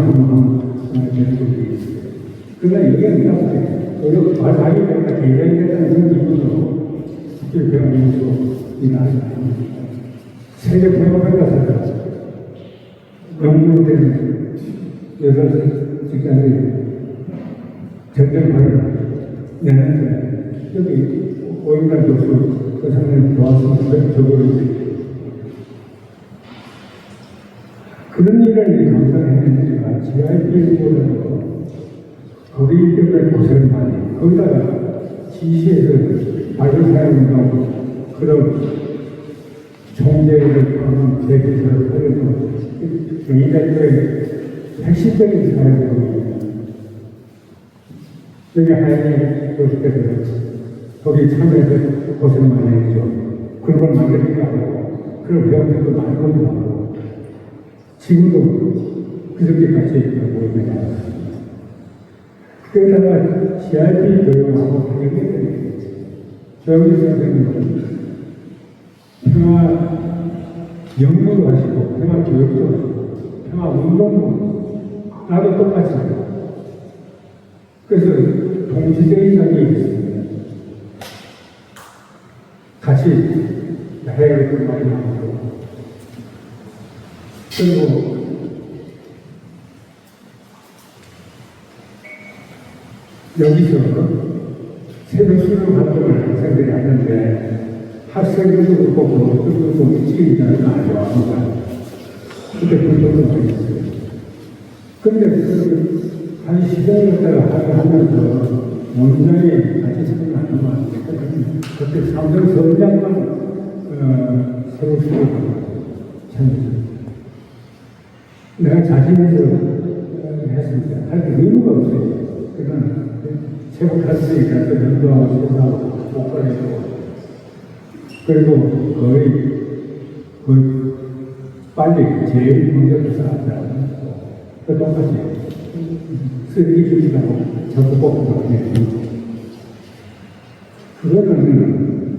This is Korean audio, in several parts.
연설만 하면 되는 것도 있어요. 그러나 이게 뭐냐 그리고 자기 내가 대장이라는 그런 기분으로 직접 배우면서 일하지 않습니다. 세계 평화를 가서 영문된 여덟 직장들이 전쟁을 내는데 여기 오인관 교수 그 사람이 좋았으면 저거를 그런 일을 감당했는지가 GIP보다도 거기 때문에 고생을 많이 거기다가 지시에서 발굴사용운동 그런 총재를 하는 재개설을 하려고 경희대교의 핵심적인 사회입니다. 여기 하얀이 교수께서 거기 참여해서 고생 많이 했죠. 그런 걸 만들기도 하고, 그런 배움들도 많이 공부하고, 지금도 그렇게까지 모임에 나왔습니다. 그러다가 CRP 교육하고 되면, 조영기 선생님은 평화 연구도 하시고, 평화 교육도 하시고, 평화 운동도 나도 똑같이 하고, 그래서 동시적인 적이 있습니다. 같이 해외를 많이 나오고 그리고 여기서 새벽 수련 활동을 학생들이 하는데 학생들도 그렇고 교수들도 일찍 일하는 거 아니야. 그때 그런 것도 있어요. 근데 그, 한 시간을 갖다가 하면서 원장이 같이 하면 안 되거든요. 그때 삼성 선장만, 어, 새로 수업하고 참여했어요. 내가 자신해서 어, 했습니다. 할 의무가 없어요. 그러나, 체육학생이 가서 연구하고 시사하고 못 가리고, 그리고 거의, 거의 빨리 제일 먼저 쌓았다. 그 똑같이 쓰레기 주시라고 자꾸 뽑고 그거는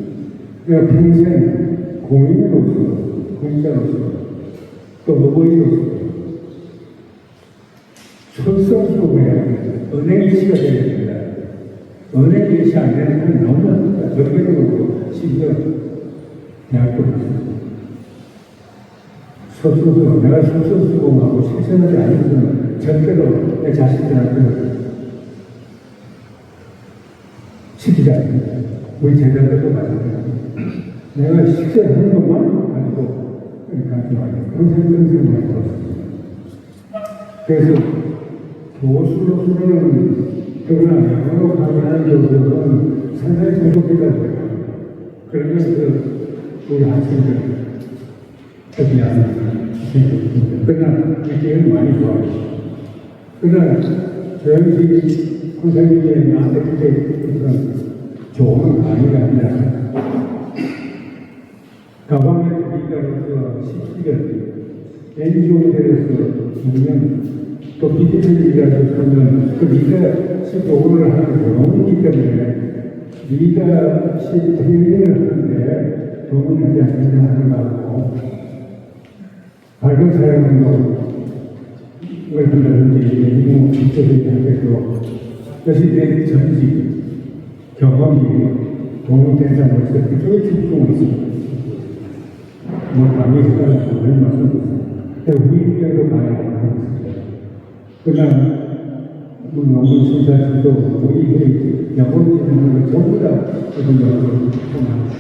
내가 평생 공인으로서, 공자로서, 또 어버이로서 철성스러워야 은행 이시가 되야 됩니다. 은행 이시 안 되는 사람이 너무 많습니다. 전개적으로 심지어 그렇습니다. 소수수, 내가 소수수공하고 실천하지 않으면 절대로 내 자식들한테 시키지 않습니다. 우리 제자들도 마찬가지입니다. 내가 식사하는 것만 가지고 가져와요. 그런 생각을 들었습니다. 그래서 교수로서는 그러나 강의하는 교수는 상당히 부족해가지고 그러면 그 우리 학생들 특히 안 그러나 이게는 많이 좋아요. 그러나 조영식 선생님이 나한테 그때 그런 좋은 강의가 아니라 가방에 리더로서 17년, NGO에 대해서 2년, 또 리더로서 3년, 그 리더십 도구를 하는 경험이기 때문에 리더십 트레이닝을 하는데 도움이 되지 않느냐 하는 거고, 밝은 사용운동을 한다든지, 예비군 기초적인 단계도 여시대 전직 경험이 도움이 되지 않아서 그쪽에 집중을 했습니다. 뭐 강의 시간을 정말 말씀드렸습니다. 우리에게도 가야 하는 것입니다. 그러나 뭐 논문 심사지도 우리 영혼 지능을 전부 다 어떤 영혼을 통합니다.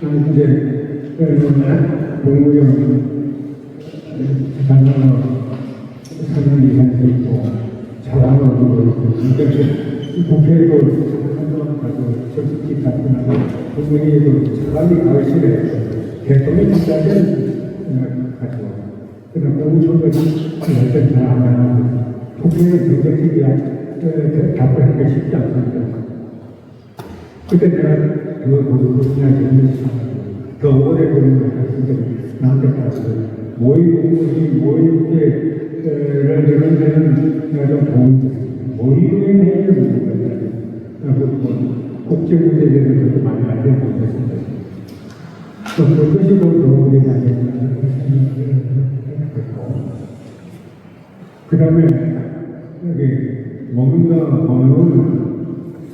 나는 이제 그러면 공무원 장관으로 3년 이상 돼 있고 자랑으로 있고 이렇게 국회에도 한동안 가서 정치기 같은 국민에도 차라리 가을실에 대통령 입장은 가지고 그러나 공무총 을 할때 잘안 하고 국회의 정책기가 답변하기가 쉽지 않습니다. 그때 내가 그걸 보고 그냥 재밌었어. 더 오래 보는 것 같은데 나한테 가서 모의 공무원이 모의 때를 이런 데는 내가 좀 도움이. 모의는 해야 되는 거예요. 그리고 국제 국제 문제에 대해서 많이 알게 못했습니다. 또 그것이 더 도움이 되지 않겠나 생각했고 그 다음에 여기 먹는다 번호는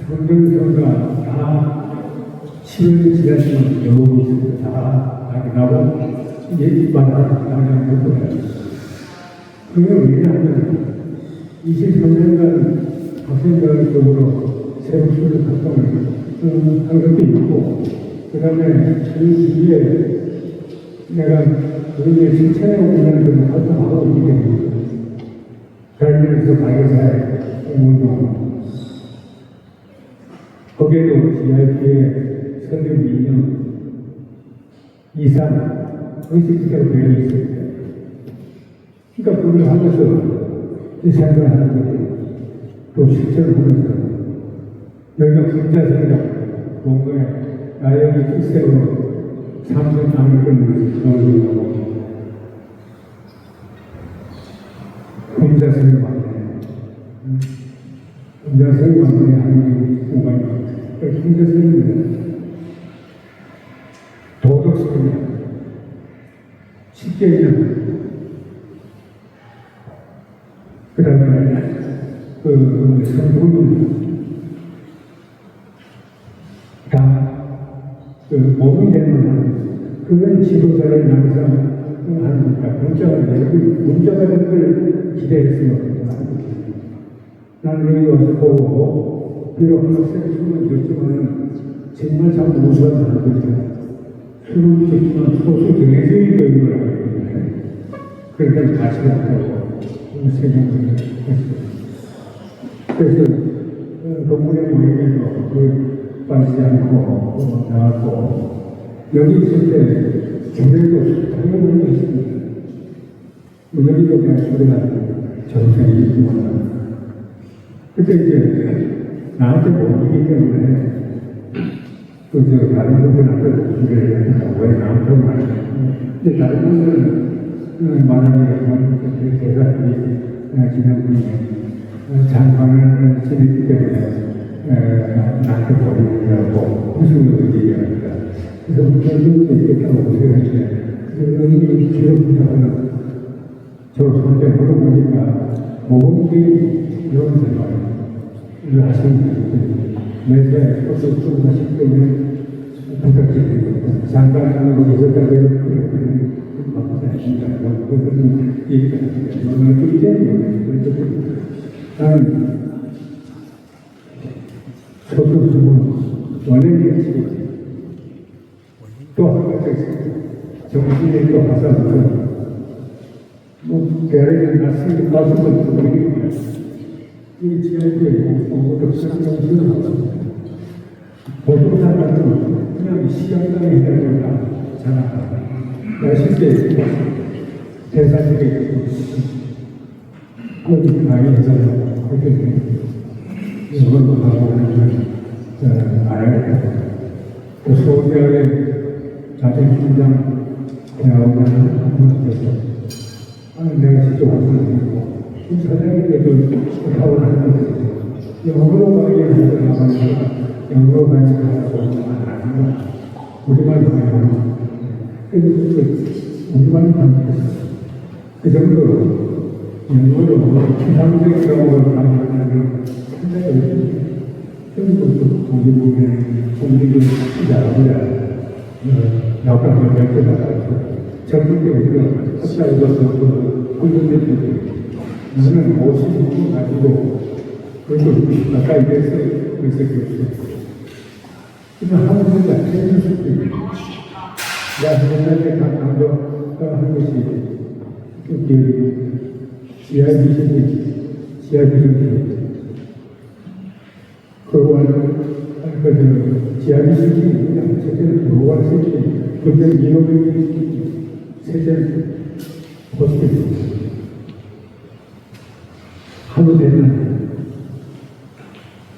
성경서가 다 시간이 지나시면 여우고 있습니다. 다 확인하고 얘기마다 당장 볼 거예요. 그게 왜냐하면 23년간 학생들 쪽으로 새로 수를 어, 한 것도 있고, 그 다음에 그 뒤에 내가 우리의 실천에 오는 그런 활동하고 있기 때문에, 별명에서 가게사의 운동, 거기에도 GIP의 선임 2년 이상 의식적으로 되어 있습니다. 그러니까 그걸 하면서 이 생각을 하는 거예요. 또 실천을 하면서 여기가 분자성이다. 뭔가에 나에게 뜻대로 삼성 남을 끊는 넣어주고 분자성이 많네. 분자성이 많네 하는 공간이 그 분자성입니다. 도덕성이다. 쉽게 그냥 그 다음에 그 성품은 다그 모든 데는 그건 지도자를 항상 하니까 문자가 여기 문자가 된걸 기대했으면 나는 여기 와서 보고 비록 학생 수는 줬지만 정말 참 무수한 사람들이죠. 수는 줬지만 소수 정해주의 교육을 하고 있는데 그러니까 가치가 없다고 생각을 했어요. 그래서 어, 건물에 모이면서 그 빠지지 않고 어, 나왔고 여기 있을 때 주변에도 당연히 있습니다. 뭐 여기도 그냥 소리가 전생이 있지만 그때 이제 나한테 모이기 때문에 그저 다른 분들한테 소리를 하니까 왜 나한테 말해? 근데 다른 분들은 어, 말하는 게 대사들이 어, 지난번에 장관을 지냈기 때문에 에, 나한테 버리느라고 무슨 얘기합니다. 그래서 저도 있겠다고 생각했는데 의원님이 기록하는 저 손에 물어보니까 모범이 이런 생각을 하시는 분들 매세 소수 조금씩 때문에 부탁드립니다. 장관하고 계셨다고 해서 그렇게 바쁘다. 그것은 얘기가 너무 좀 때문에 나는 소수수는 원행이 또한 가지 정신에 또 가서 뭐 대학에 갔으니 가서 모르 겠네요. 이 지하에 공부도 상당히 하고 보통 사람들은 그냥 시간당에 해야 된다 생각합니다. 내가 실제 대사 자생팀장 대학원을 한분께서 아니 내가 직접 왔거든요. 이 사장님께도 타고 하는 거죠. 영어로 가기에 나가니까 영어로 가니까 안 하고 우리말 가요. 그래서 우리말 가니까 그 정도로 영어로 피상적이라고 말하는 생각이 없습니다. 그리고 거기 보면 공기도 시작하고요. 약간 몇개 나가서 젊은 때 우리가 학교에 가서 그 훈련했는데 나는 50분 가지고 그것도 가까이 돼서 그래서 그랬어요. 그냥 하는 소리가 해줄 수도 있고 내가 옛날에 강도 한 것이 그 지하 미신이 지하 미신이 그거는 그 있게 그때 이놈이 셋째 호스피스 하루 되면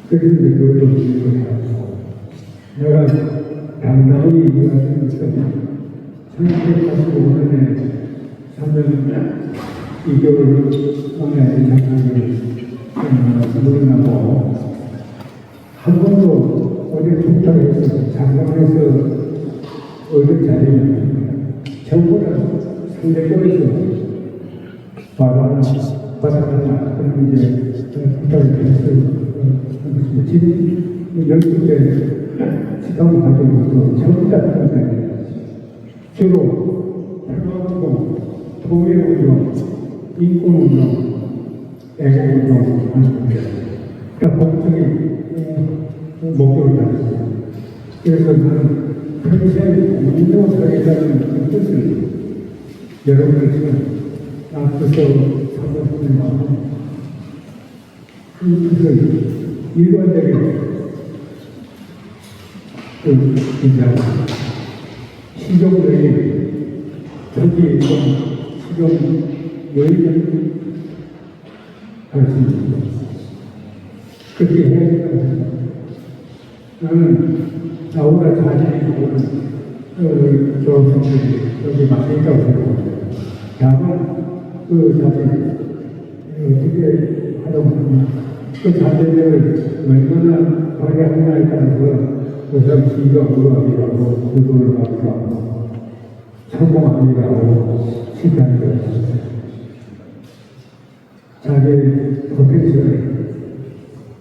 그래서 이제 그걸로 이걸 하고 내가 당당히 이해하는 것은 1985년에 3년 2개월 만에 장관을 물러나고 한 번도 어디 부탁해서 장관에서 자리는 전부 다 상대적으로 바로 받아가나 그런 이제 부탁을 드렸어요. 지금 열두 개 지방 과정에서 전부 다 그런데 주로 평화운동, 통일운동, 인권운동, 애국운동 하는 겁니다. 그러니까 공적인 목표를 가졌습니다. 그래서 저는 평생 운동사회라는 그 뜻을 여러분들 지금 앞서서 사모님의 마음 그 뜻을 일관되게 그 진짜 시종들이 저기 있던 여의는 할수 있습니다. 그렇게 해야 된다고 나는 나보다 자신이 좋은 어, 졸업생들이 여기 많이 있다고 생각합니다. 다만 그 자신 어떻게 하려고 그 자신을 얼마나 발휘하느냐에 따라서 그 지가 올라가기라고 구도를 가기라고 성공하기라고 시간이 되었습니다. 자기 포텐셜을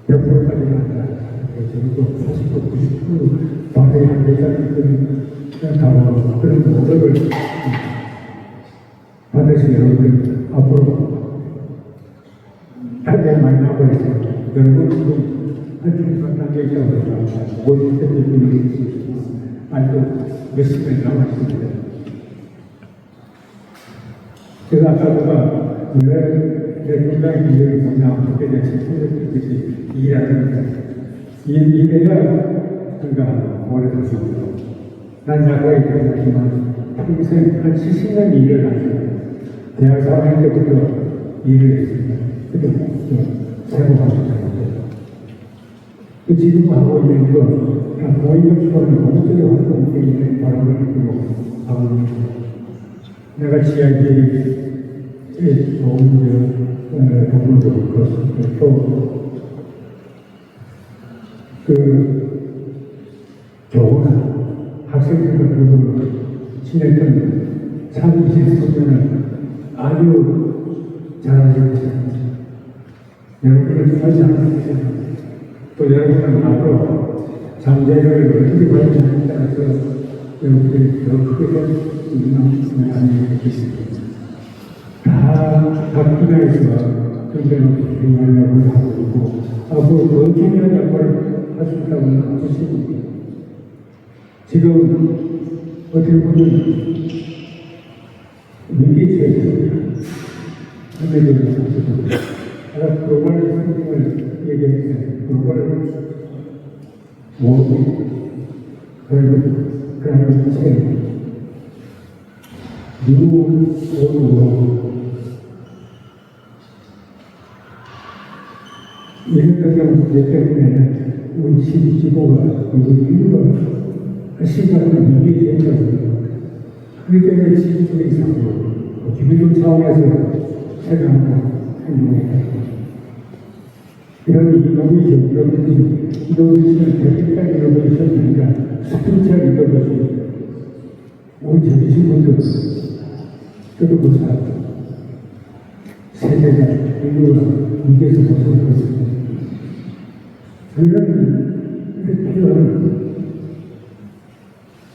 몇 프로까지 한다. 저도 80% 90% 발휘한 대장들은 바로 그런 노력을 반드시 여러분들 앞으로 단계 많이 하고 있어요. 여러분 지금 한중 단계 있다고 생각합니다. 50대 분들이 있습니다. 아직도 몇십 년 남았습니다. 제가 아까보다 왜내 건강의 기회를 보냐 어떻게 내 친구들끼리 일하는 이 일에가 그러니까 오래됐습니다. 난 약과에 들어가지만 평생 한 70년 일을 하죠. 대학 4학년 때부터 일을 했습니다. 그때 세고하셨잖아요. 그 지금 하고 있는 거, 다 고위급수는 공적인 활동 때문에 바람을 느끼고 하고 있습니다. 내가 지하기에 저, 동물도 있고, 또, 그, 좋은 학생들과 그룹을 지냈던 참 20소년을 아주 잘하시고 있습니다. 여러분을 찬양합니다. 또 여러분은 앞으로 잠재력을 어떻게 발휘하느냐에 따라서 여러분들이 더 크게 될수 있는 하나님이 되겠습니다. 다 각 분야에서 존재는 중요하려고 하고 있고 앞으로 더 중요한 역할을 있다고 하십니다. 지금 어떻게 보면 위기체입니다. 하늘을 사시고 아까 글로벌 성공을 얘기했어요. 글로벌 모기 그리고 그런 체 미국 오고 이런 문제 때문에 우리 지구가 우리 인류가 시간을 위기에 된다고 그렇기 때문에 지구의 이상으로 기밀 차원에서 생각하고 행동했다. 이런 이노베이션, 이런 이노베이션을 대표적 이노베이션이니까 스피리추얼 이노베이션. 우리 저기신 분들, 저도 그 사람, 세대가 인류가 위기에서 벗어나고 있습니다. 그런 필요한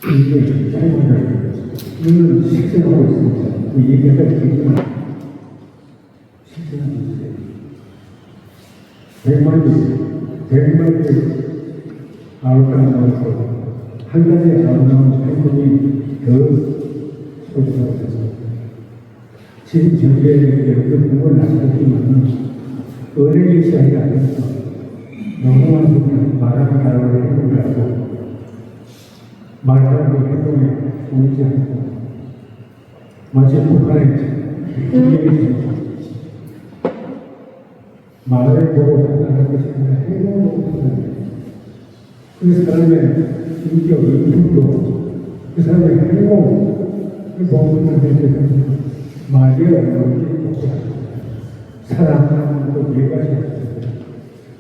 이게 사용하는 이거는 식생하고 있습니다. 그 얘기가 지금 식생하고 있어요. 백만이, 백만이 아울까 나와서 한 가지 아름다운 행동이 더 소중하고 있습니다. 지금 여러분 공부를 하셨지만 은행의 시간이 아니었 어. 너무한 그냥 말하는 나라를 행동을 하고 말하는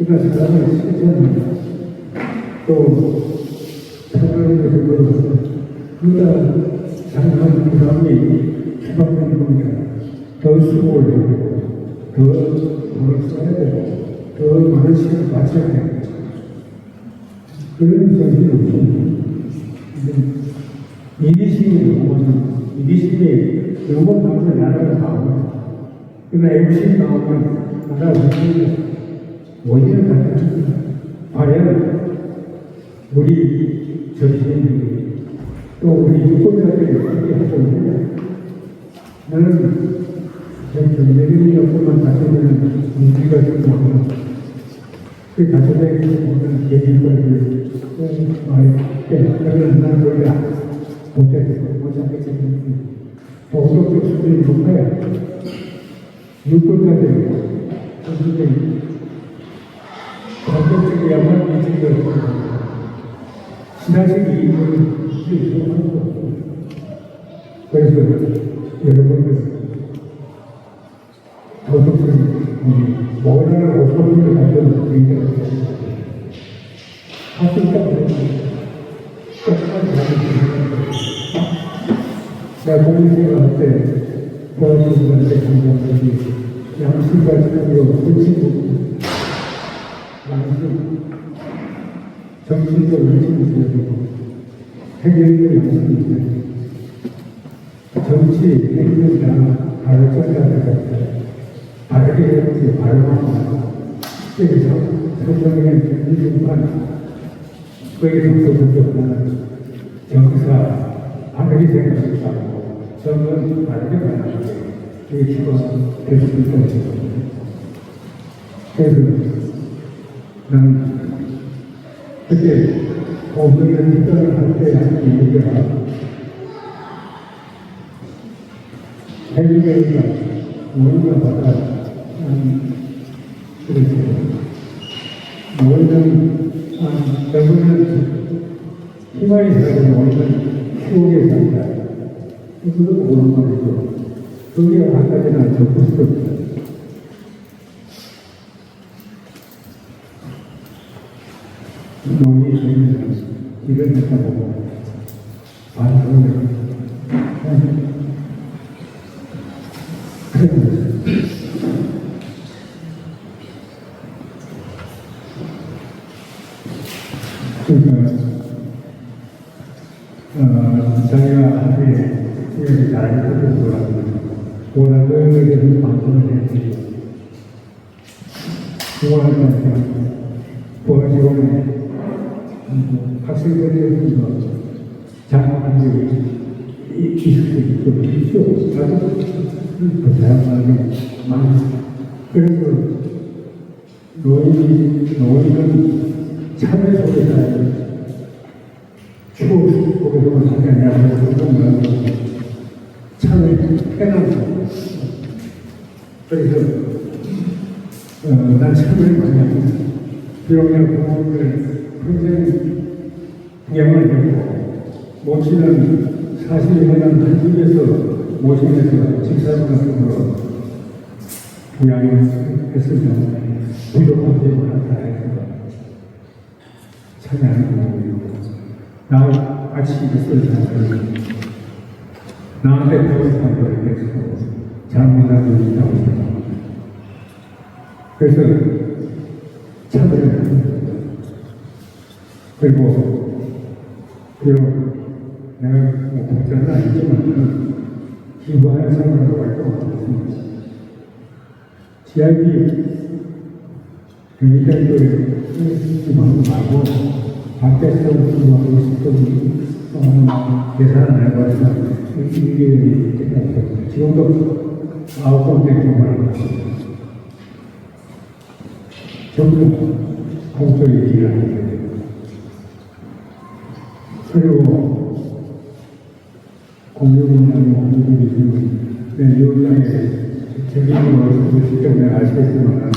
그러니까 사람을 실천합니다. 또 평화를 그걸로 그가 상당한 부담이 추가되는 겁니다. 더 수고를 하고 더 돈을 써야 되고 더 많은 시간을 바쳐야 되고 그런 정신이 없습니다. 이기심이 너무 이기심이 너무 가면 나라가 나옵니다. 그러나 애국심이 나오면 나라가 움직입니다. 원인을 갖다. 과연 우리 정신이 또 우리 유권자들이 어떻게 하고 있느냐? 나는 정내림이 없으면 다져내는 문제가 좀 많아 그 다져내는 모든 계기들을 말해 그러면 나는 원래 못하겠어 못하겠어 도덕적 수준이 높아야 유권자들이 정신들이 본격적이야만 이직을 신화적인 이익을 실수하는 거 그래서 도덕적인 우리 모ral 오소리를 가진 우리가 하실까 끝까지 하는 내가 공익생활 때 도와주는데 감사드리 양심과 참여 훌치고 양심, 정신도 있어야 되고, 해결도 양심이 되고, 정치, 행정 다 가르쳐야 되고, 바르게 해야지, 바르고, 여기서 성경의 민중판, 거기서 부족한 정사, 바르게 생각하고, 정은 바르게 생각하고, 이게 기가 될수 있다고 생각합니다. 그래서 나는 그때 오늘의 특별을 할때 하는 얘기가 해주니까 우리가 받아 그렇죠. 우리는 여러분은 희망이 살고 우리는 추억에 산다. 그것도 오는 말이죠. 그게 아까 전에 접할 수. 농이 되면 이런 데다 보고 반응을 그러니까 어, 자기가 한테 이렇게 잘 듣고 원하는 대로 방송을 했지 원하는 보아지원에 학생들이 장학금이 있을 수 있고 있죠. 나도 그 다양하게 많이 그래서 노인이 노인은 참회 속에서 추억 속에서 살아내고 그런 참회 편하고 그래서 어, 난 참회를 많이 합니다. 비록 내가 부모님을 평 생 양을 했고 모친은 사실이 그냥 한 집에서 모신해서 직사분으로 부양했을 경우에 부족한 점을 한다 해서 찬양하는 부분이고 나 같이 있을 사람들은 나한테 배운 사람들을 계속 잘못하고 있다고 생각합니다. 그래서 차별을 합니다. 그리고 비록 내가 뭐 국자는 아니지만 기부하는 사람으로 활동하고 있습니다. GIP 굉장히 기부하는 말고 밖에서 기부하고 싶던 어, 계산을 안 해봐서 이게 지금도 아홉 번째 기부하는 것입니다. 전부 공적인 일을 하게 됩니다. 그리고 공유분야는 공유분이 지금 내 유학장에 책임으로 직접 내가 아시겠지만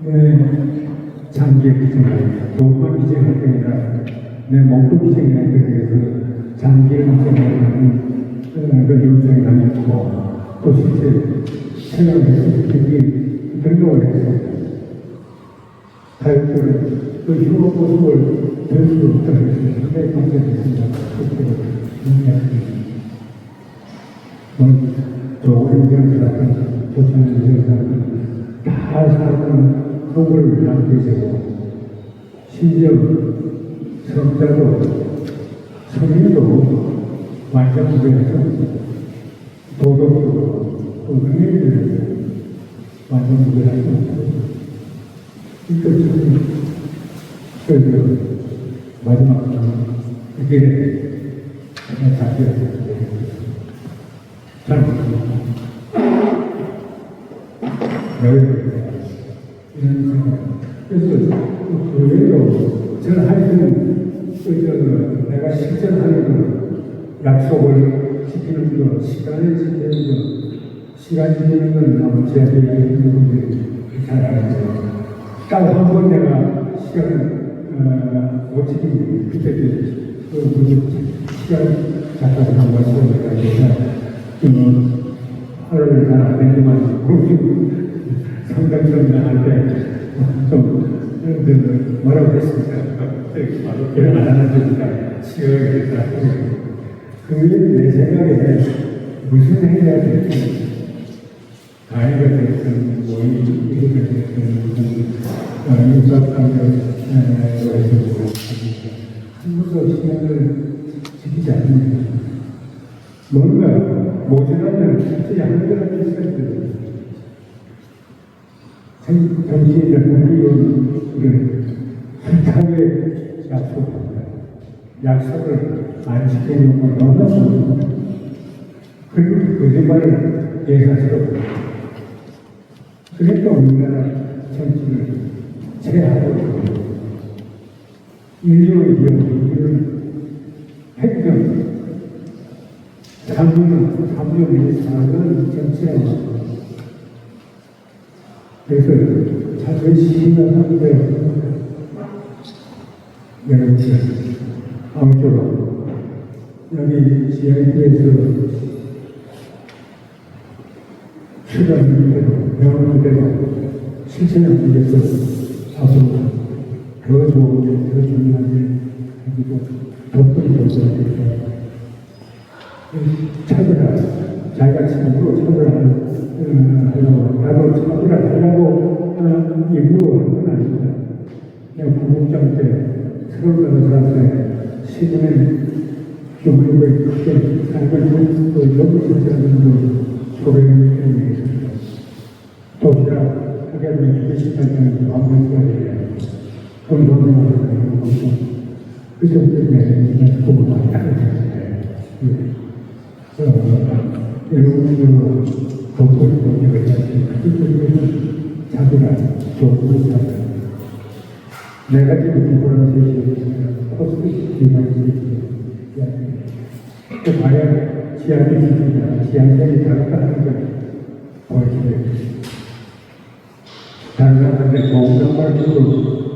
내 장기의 돈만 희생할 게 아니라 내 목도 희생해야 되기 위해서 장기를 희생하는 그 유학장에 다녔고 또 실제 생각을 해서 굉장히 등록을 했습니다. 다육교를 그 휴업 모습을 볼수 없다는 것이 상당히 감사했습니다. 그렇게. 오늘 저 오랜 사람, 조선의 사람, 다 사는 그걸 남기시고, 심지어 성자도, 성인도 완전부에서 도덕도, 또 능력을 이거 지금, 그, 마지막, 이게, 그냥 잡혀야 잘 모르겠습니다. 왜 이런 생각. 그래서 그 외에도 저는 하여튼 그 내가 실천하는 그 약속을 지키는 거, 시간을 지키는 거, 시간 지키는 건 아무 제한이 있는 분들이 잘 알죠. 딱한번 내가 시간을 어, 못 지키면 그때 그 무슨 시간 잠깐 한번 시간을 가지고 음, 하루를 잘안 되지만 상담선을 할때좀 뭐라고 했습니까? 하는 데니까 시간이겠다. 그게 내 생각에 무슨 해야 될지 가해가 됐든 뭐 이익이 됐든 무슨 인사관계에서 한 번도 시간을 지키지 않습니다. 뭔가 모자라면 진짜 양들한테 있어야 돼요. 정신을 공기를 숱하게 약속합니다. 약속을 안 지키는 건 너무나 무섭습니다. 그리고 거짓말을 예사스럽고 그러니까 우리나라 정치를 제하고 인류의 기업, 인류는 획정, 삼년, 삼년이 작은 정치라고 그래서 자존심이 하는데 여러분들 아무쪼록 여기 지하에서 출연하는 대로 배우는 대로 실천하기 위해서 앞으로 게, 더 중요한 게 그리고 덕분이 되어야 차별화, 자기가 차별화를 음, 하려고, 나도 차별화 하려고 하는 임무로 하는 건 아닙니다. 그냥 부국장 때, 서울 사람한테 시민의 교육을 크게 살고 또 여기 진짜는 소리를 때문에 있습니다. 도시락 하게 되면 20년 방문해야 돼요. 하는 것도 그 정도 때문에 공부 많이 하게 되는데 여러분들로 독보를 보내고 그들은 자기가 좋은 사람 내가 지금 기본을 제시했으면 코스트 제시했으면 그 과연 시스템이나 지하철이 다를까 하는 걸 보여주세요. 다른 사람한테 좋은 정보를 주고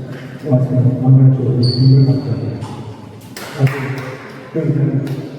와서 만날 수 있는 걸 같아요. 저는